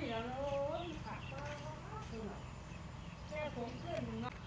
นี่เราโอ้ยขาดแค่ผมขึ้นเนาะ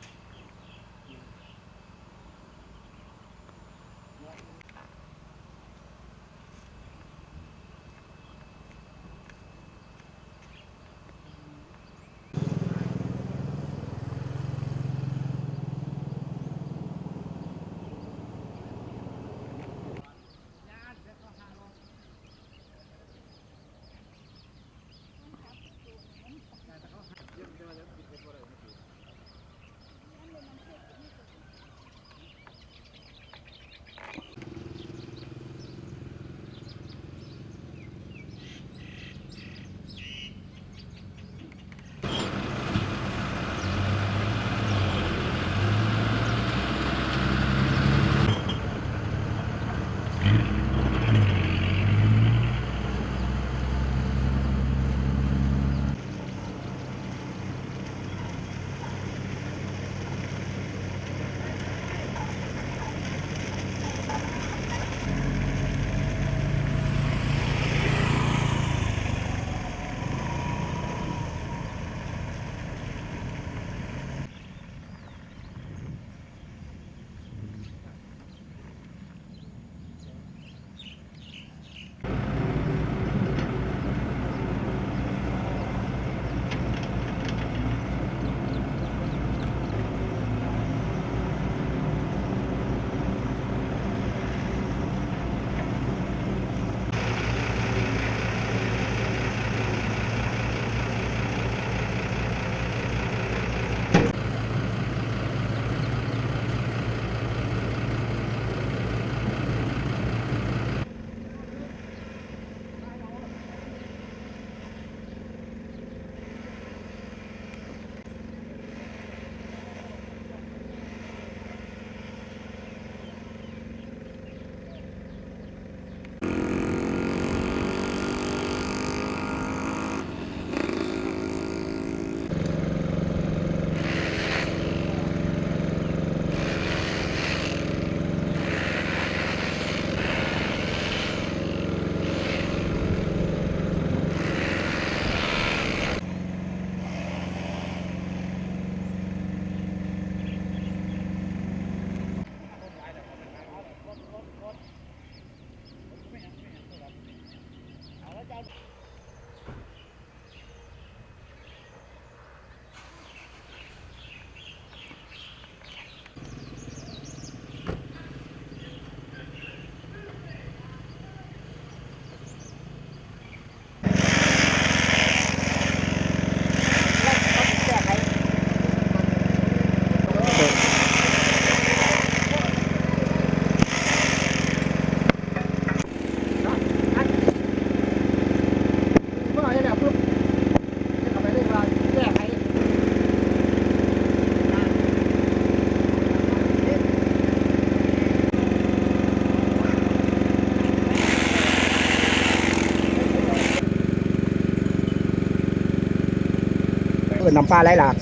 เออนำปลาไหลหลาก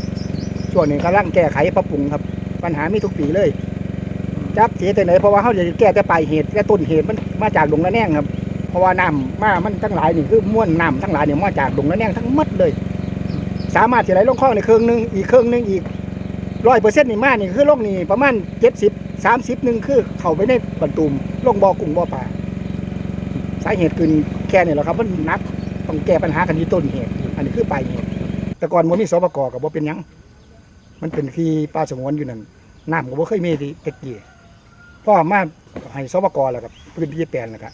ช่วงนี้กำลังแก้ไขปรับปรุงครับ ปัญหามีทุกปีเลย จักเสียแต่ไหนเพราะว่าเขาจะแก้แต่ปลายเหตุและต้นเหตุมันมาจากดงละแนงครับ เพราะว่าน้ำมามันทั้งหลายนี่คือม้วนน้ำทั้งหลายเนี่ยมาจากดงละแนงทั้งหมดเลย สามารถจะไหลลงคลองในเครื่องหนึงอีกเครื่องหนึงอีกร้อยเปอร์เซ็นต์นี่มานี่คือลงนี่ประมาณเจ็ดสิบสามสิบหนึ่งคือเข้าไปในบรรทุมลงบ่อกุ้งบ่อปลาสาเหตุคือแค่นี่แหละครับมันนักต้องแก้ปัญหากันที่ต้นเหตุ อันนี้คือปลายเหตุ แต่ก่อนมันมีสปกกับว่าเป็นยัง มันเป็นที่ป่าสงวนอยู่นั่นน้ำก็บ่เคยมีที่ตะกี้พ่อมาให้สปกแล้วกับพื้นที่แปลนแล้วครับ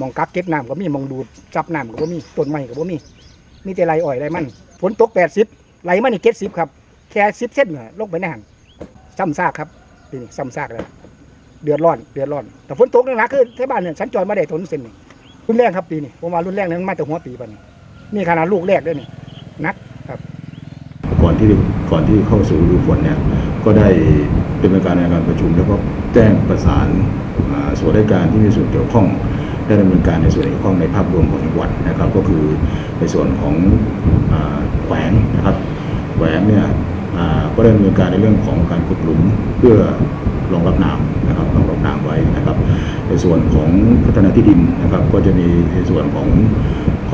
มองกักเก็บน้ำก็มีมองดูดจับน้ำก็บ่มีต้นไม้ก็บ่มีมีแต่ไรอ้อยไรมันฝนตกแปดสิบไหลมานี่เก็ดสิบครับแค่สิบเส้นน่ะลงไปในหันซ้ำซากครับปีนี้ซ้ำซากเลยเดือดร้อนเดือดร้อนแต่ฝนตกหนักๆคือที่บ้านเนี่ยสัญจรมาได้ถนนเส้นนี้รุ่นแรงครับปีนี้ผมว่ารุ่นแรงนั้นมาแต่หัวปีปะนี่นี่ขนาดลูกแรกด้วยนี่นัก ก่อนที่ก่อนที่เข้าสู่ฤดูฝนเนี่ยก็ได้เป็นไปการในการประชุม แล้วก็แจ้งประสานส่วนราชการที่มีส่วนเกี่ยวข้องได้ดำเนินการในส่วนเกี่ยวข้องในภาพรวมของจังหวัดนะครับ ก็คือในส่วนของอแขวงนะครับแขวงเนี่ยก็ได้ดำเนินการในเรื่องของการขุดหลุมเพื่อรองรับน้ำนะครับรองรับน้ำไว้นะครับ ในส่วนของพัฒนาที่ดินนะครับ ก็จะมีในส่วนของ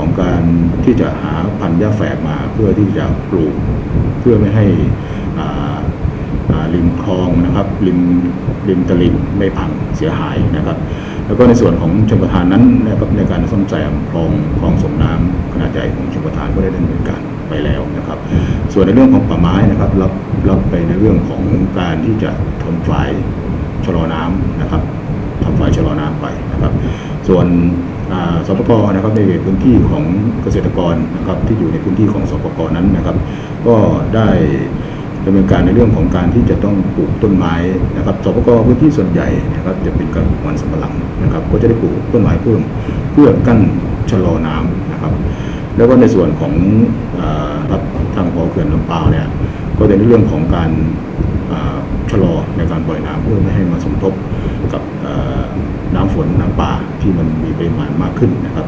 ของการที่จะหาพันธุ์หญ้าแฝกมาเพื่อที่จะปลูก เพื่อไม่ให้ริมคลองนะครับริมริมตลิ่งไม่พังเสียหายนะครับ แล้วก็ในส่วนของชมประทานนั้นนะครับในการซ่อมแซมคลองคลองส่งน้ำขนาดใหญ่ของชมประทานก็ได้ดำเนินการไปแล้วนะครับ ส่วนในเรื่องของป่าไม้นะครับรับรับไปในเรื่องของการที่จะทำฝายชะลอน้ำนะครับทำฝายชะลอน้ำไปนะครับ ส่วน สปกนะครับในพื้นที่ของเกษตรกรนะครับที่อยู่ในพื้นที่ของสปกนั้นนะครับ ก็ได้ดำเนินการในเรื่องของการที่จะต้องปลูกต้นไม้นะครับสปกพื้นที่ส่วนใหญ่นะครับจะเป็นการปลูกมันสำปะหลังนะครับ ก็จะได้ปลูกต้นไม้เพิ่มเพื่อกั้นชะลอน้ำนะครับ แล้วก็ในส่วนของรับทางพอเขื่อนลำปาวเนี่ยก็จะในเรื่องของการชะลอในการปล่อยน้ำเพื่อไม่ให้มาสมทบกับ น้ำฝนน้ำป่าที่มันมีปริมาณมากขึ้นนะครับ